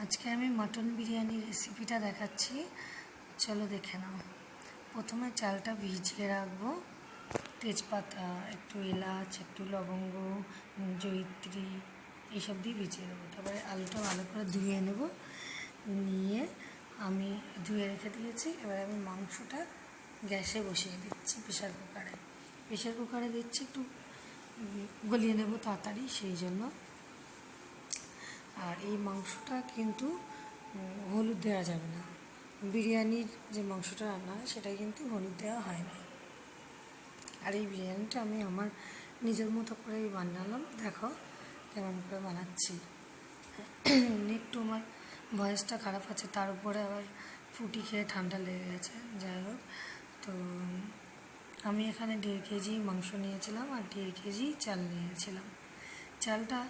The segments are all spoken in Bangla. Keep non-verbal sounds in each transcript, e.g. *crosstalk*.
আজকে আমি মটন বিরিয়ানির রেসিপিটা দেখাচ্ছি। চলো দেখে নাও। প্রথমে চালটা ভিজিয়ে রাখব। তেজপাতা একটু এলাচ একটু লবঙ্গ উম, জয়িত্রী এইসব দিয়ে ভিজিয়ে দেবো। তারপরে আলুটা ভালো করে ধুয়ে নেব। নিয়ে আমি ধুয়ে রেখে দিয়েছি। এবার আমি মাংসটা গ্যাসে বসিয়ে দিচ্ছি প্রেশার কুকারে। প্রেশার কুকারে দিচ্ছি একটু গলিয়ে নেব তাড়াতাড়ি সেই জন্য। আর এই মাংসটা কিন্তু হলুদ দেওয়া যাবে না। বিরিয়ানির যে মাংসটা রান্না হয়, সেটাই কিন্তু হলুদ দেওয়া হয় না। আর এই বিরিয়ানিটা আমি আমার নিজের মতো করেই বানালাম। দেখো কেমন করে বানাচ্ছি। একটু আমার ভয়েসটা খারাপ আছে, তার উপরে আবার ফুটি খেয়ে ঠান্ডা লেগে গেছে। যাই হোক, তো, আমি এখানে দেড় কেজি মাংস নিয়েছিলাম আর দেড় কেজি চাল নিয়েছিলাম। চালটা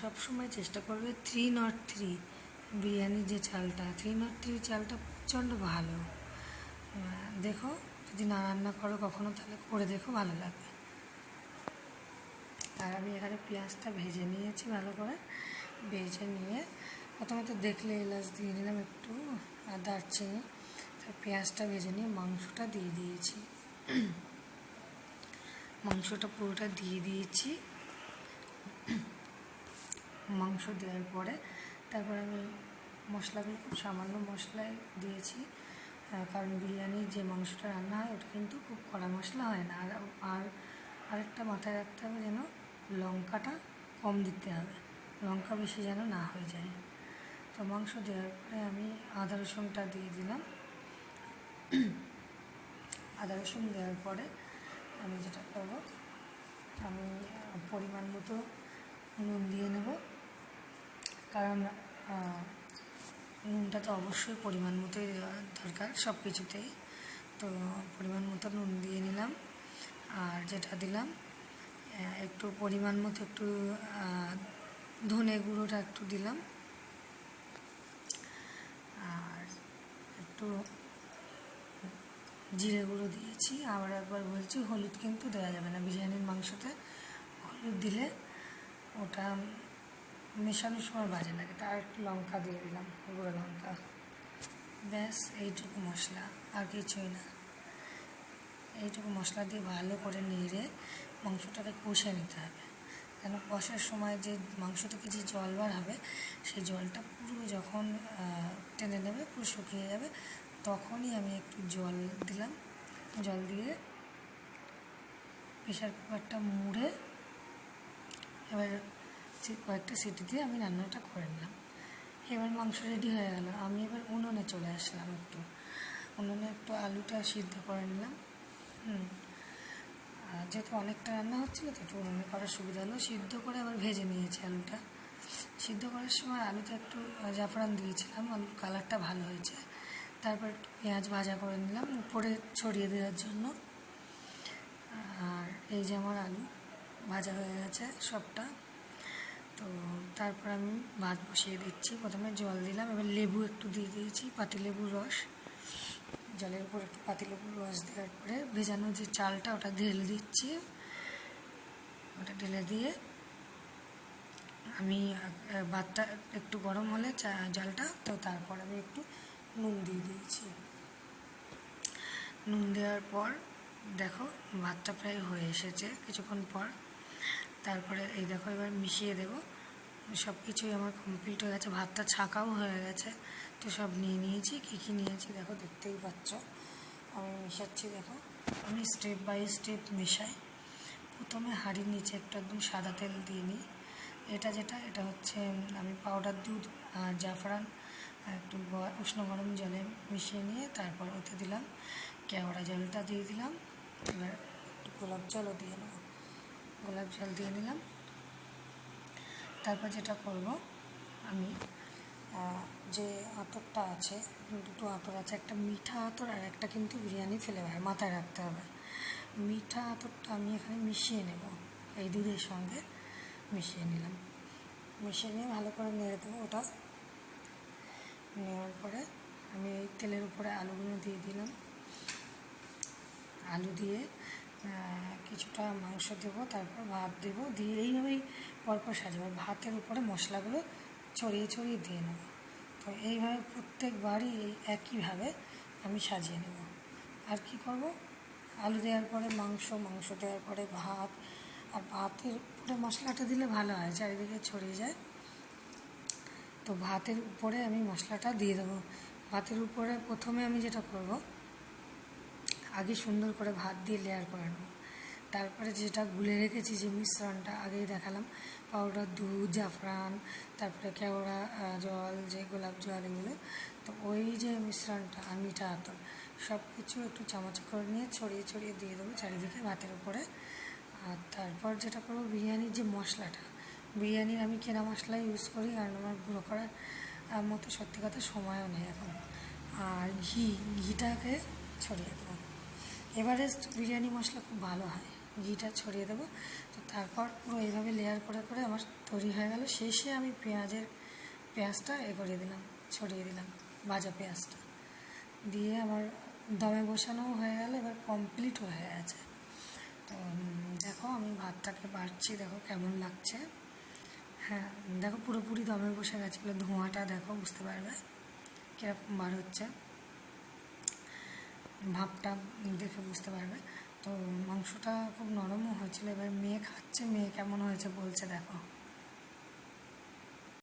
সব সময় চেষ্টা করবে থ্রি নট থ্রি বিরিয়ানির যে চালটা। থ্রি নট থ্রি চালটা প্রচণ্ড ভালো। দেখো, যদি না রান্না করো কখনো তাহলে করে দেখো, ভালো লাগবে। আর আমি এখানে পেঁয়াজটা ভেজে নিয়েছি ভালো করে। ভেজে নিয়ে প্রথমে তো দেখলে এলাচ দিয়ে নিলাম একটু, আর দারচিনি। তার পেঁয়াজটা ভেজে নিয়ে মাংসটা দিয়ে দিয়েছি। মাংসটা পুরোটা দিয়ে দিয়েছি। মাংস দেওয়ার পরে তারপর আমি মশলাগুলো খুব সামান্য মশলায় দিয়েছি কারণ বিরিয়ানির যে মাংসটা রান্না হয় ওটা কিন্তু খুব কড়া মশলা হয় না। আর আর আরেকটা মাথায় রাখতে হবে যেন লঙ্কাটা কম দিতে হবে, লঙ্কা বেশি যেন না হয়ে যায়। তো মাংস দেওয়ার পরে আমি আদা রসুনটা দিয়ে দিলাম। *clears throat* আদা রসুন দেওয়ার পরে আমি যেটা করব, আমি পরিমাণ মতো নুন দিয়ে নেব। কারণ নুনটা তো অবশ্যই পরিমাণ মতোই দেওয়া দরকার সব কিছুতেই। তো পরিমাণ মতো নুন দিয়ে নিলাম আর যেটা দিলাম একটু পরিমাণ মতো একটু ধনে গুঁড়োটা একটু দিলাম। আর একটু জিরে গুঁড়ো দিয়েছি। আবার একবার বলছি, হলুদ কিন্তু দেওয়া যাবে না। বিরিয়ানির মাংসতে হলুদ দিলে ওটা মেশানোর সময় বাজে লাগে, তার একটু লঙ্কা দিয়ে দিলাম, গুঁড়ো লঙ্কা। ব্যাস, এইটুকু মশলা, আর কিছুই না। এইটুকু মশলা দিয়ে ভালো করে নেড়ে মাংসটাকে কষে নিতে হবে। কেন, কষার সময় যে মাংস থেকে যে জল বার হবে, সেই জলটা পুরো যখন টেনে নেবে, পুরো শুকিয়ে যাবে, তখনই আমি একটু জল দিলাম। জল দিয়ে প্রেশার কুকারটা মুড়ে এবার কয়েকটা সিটি দিয়ে আমি রান্নাটা করে নিলাম। এবার মাংস রেডি হয়ে গেল। আমি এবার উনুনে চলে আসলাম একটু। উনুনে একটু আলুটা সিদ্ধ করে নিলাম। হুম। যেহেতু অনেকটা রান্না হচ্ছিল, তো একটু উনুনে করার সুবিধা হলো। সিদ্ধ করে আবার ভেজে নিয়েছি আলুটা। সিদ্ধ করার সময় আলুতে একটু জাফরান দিয়েছিলাম। আলুর কালারটা ভালো হয়েছে। তারপর পেঁয়াজ ভাজা করে নিলাম উপরে ছড়িয়ে দেওয়ার জন্য। আর এই যে আমার আলু ভাজা হয়ে গেছে সবটা। তো তারপর আমি ভাত বসিয়ে দিচ্ছি। প্রথমে জল দিলাম, এবার লেবু একটু দিয়ে দিয়েছি পাতিলেবুর রস। জলের উপর একটু পাতিলেবুর রস দেওয়ার পরে ভেজানো যে চালটা ওটা ঢেলে দিচ্ছি। ওটা ঢেলে দিয়ে আমি ভাতটা একটু গরম হলে জলটা, তো তারপর আমি একটু নুন দিয়ে দিয়েছি। নুন দেওয়ার পর দেখো, ভাতটা প্রায় হয়ে এসেছে। কিছুক্ষণ পর তারপরে এই দেখো, এবার মিশিয়ে দেবো। সব কিছুই আমার কমপ্লিট হয়ে গেছে। ভাতটা ছাকাও হয়ে গেছে। তো সব নিয়ে নিয়েছি। কী কী নিয়েছি দেখো, দেখতেই পাচ্ছ। আমি মেশাচ্ছি, দেখো। আমি স্টেপ বাই স্টেপ মেশাই। প্রথমে হাঁড়ির নিচে একটু একদম সাদা তেল দিয়ে নিই। এটা যেটা, এটা হচ্ছে, আমি পাউডার দুধ আর জাফরান একটু উষ্ণ গরম জলে মিশিয়ে নিয়ে তারপর ওতে দিলাম। কেওড়া জলটা দিয়ে দিলাম। এবার একটু গোলাপ জলও দিয়ে নেব। গোলাপ জল দিয়ে নিলাম। তারপর যেটা করব আমি যে আতরটা আছে, দুটো আতর আছে, একটা মিঠা আতর আর একটা কিন্তু বিরিয়ানি ফ্লেভার মাথায় রাখতে হবে। মিঠা আতরটা আমি এখানে মিশিয়ে নেব, এই দুধের সঙ্গে মিশিয়ে নিলাম। মিশিয়ে নিয়ে ভালো করে নেড়ে দেবো ওটা। নেওয়ার পরে আমি এই তেলের উপরে আলুগুলো দিয়ে দিলাম। আলু দিয়ে কিছুটা মাংস দেবো, তারপর ভাত দেবো, দিয়ে এইভাবেই পরপর সাজাবো। ভাতের উপরে মশলাগুলো ছড়িয়ে ছড়িয়ে দিয়ে নেব। এইভাবে প্রত্যেকবারই এই একইভাবে আমি সাজিয়ে নেব। আর কি করব? আলু দেওয়ার পরে মাংস মাংস দেওয়ার পরে ভাত। আর ভাতের উপরে মশলাটা দিলে ভালো হয়, চারিদিকে ছড়িয়ে যায়। তো ভাতের উপরে আমি মশলাটা দিয়ে দেবো। ভাতের উপরে প্রথমে আমি যেটা করব আগে সুন্দর করে ভাত দিয়ে লেয়ার করে নেব। তারপরে যেটা গুলে রেখেছি যে মিশ্রণটা, আগেই দেখালাম। পাউডার দুধ, জাফরান, তারপরে কেওড়া জল, যে গোলাপ জল এগুলো। তো ওই যে মিশ্রণটা আর মিঠা আতর সব কিছু একটু চামচ করে নিয়ে ছড়িয়ে ছড়িয়ে দিয়ে দেবো চারিদিকে ভাতের উপরে। আর তারপর যেটা করব, বিরিয়ানির যে মশলাটা, বিরিয়ানির আমি কেনা মশলা ইউজ করি, কারণ আমার গুঁড়ো করার মতো সত্যি কথা সময়ও নেই এখন। আর ঘি, ঘিটাকে ছড়িয়ে দেবো। এভারেস্ট বিরিয়ানি মশলা খুব ভালো হয়। ঘিটা ছড়িয়ে দেবো। তো তারপর পুরো এইভাবে লেয়ার করে করে আমার তৈরি হয়ে গেল। শেষে আমি পেঁয়াজের পেঁয়াজটা এ করে দিলাম, ছড়িয়ে দিলাম, ভাজা পেঁয়াজটা। দিয়ে আমার দমে বসানোও হয়ে গেল, এবার কমপ্লিট হয়ে গেছে। তো দেখো আমি ভাতটাকে বাড়ছি, দেখো কেমন লাগছে। হ্যাঁ দেখো পুরোপুরি দমে বসে গেছিল ধোঁয়াটা দেখো, বুঝতে পারবে কীরকম বার হচ্ছে। ভাবটা দেখে বুঝতে পারবে। তো মাংসটা খুব নরমও হয়েছিল, এবার মেয়ে খাচ্ছে, মেয়ে কেমন হয়েছে বলছে দেখো।